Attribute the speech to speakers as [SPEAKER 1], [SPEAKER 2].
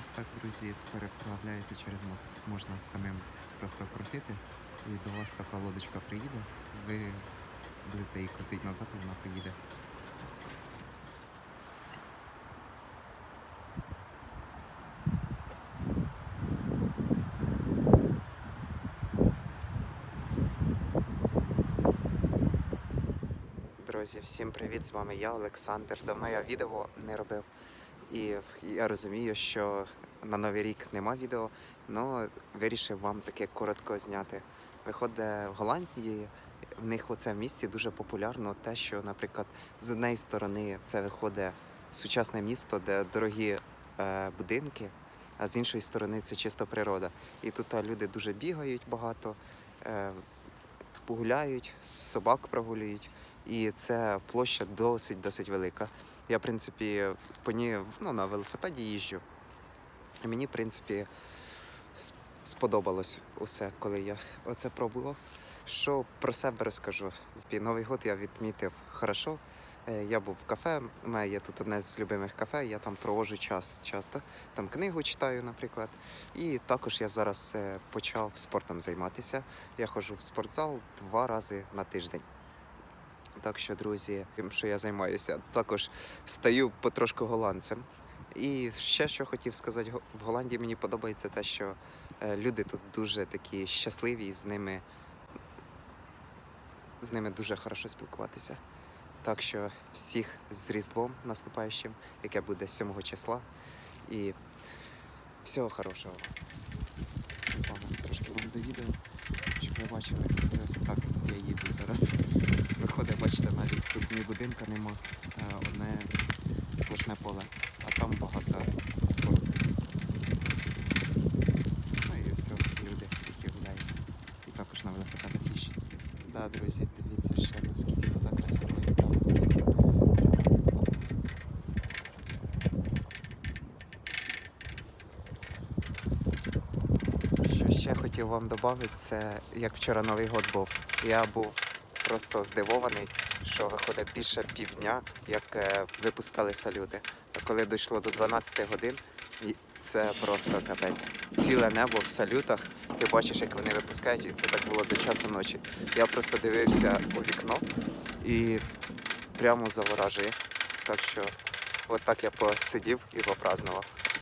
[SPEAKER 1] ось так, друзі, переправляється через мост. Можна самим просто крутити, і до вас така лодочка приїде. Ви будете її крутити назад, і вона приїде. Друзі, всім привіт! З вами я, Олександр. Давно я відео не робив. І я розумію, що на Новий рік нема відео, але вирішив вам таке коротко зняти. Виходить, в Голландії в них оце в місті дуже популярно те, що, наприклад, з однієї сторони це виходить сучасне місто, де дорогі е, будинки, а з іншої сторони це чисто природа. І тут люди дуже бігають багато, е, погуляють, собак прогулюють. І це площа досить досить велика. Я, в принципі, по ній ну, на велосипеді їжджу. І мені, в принципі, сподобалось усе, коли я оце пробував. Що про себе розкажу? Новий год я відмітив хорошо. Е, Я був в кафе, у мене є тут одне з любимих кафе, я там проводжу час часто. Там книгу читаю, наприклад. І також я зараз е, почав спортом займатися. Я ходжу в спортзал два рази на тиждень. Так що, друзі, тим, що я займаюся, також стаю потрошку голландцем. І ще що хотів сказати, в Голландії мені подобається те, що е, люди тут дуже такі щасливі, і з ними, з ними дуже хорошо спілкуватися. Так що всіх з Різдвом наступаючим, яке буде 7 числа. І всього хорошого. Трошки вам до відео, щоб ви бачили. Ось так я їду зараз. Виходить, бачите, навіть тут ні будинка нема, одне сплошне поле, а там багато спорту. Ну і все, люди, які гуляють. І також на велосипедах їжджать. Да, друзі, дивіться ще наскільки і там. Що ще хотів вам додати, це як вчора Новий год був. Я був просто здивований, що виходить більше півдня, як е, випускали салюти. А коли дійшло до 12 годин, це просто капець. Ціле небо в салютах. Ти бачиш, як вони випускають, і це так було до часу ночі. Я просто дивився у вікно і прямо заворажує. Так що, от так я посидів і попразнував.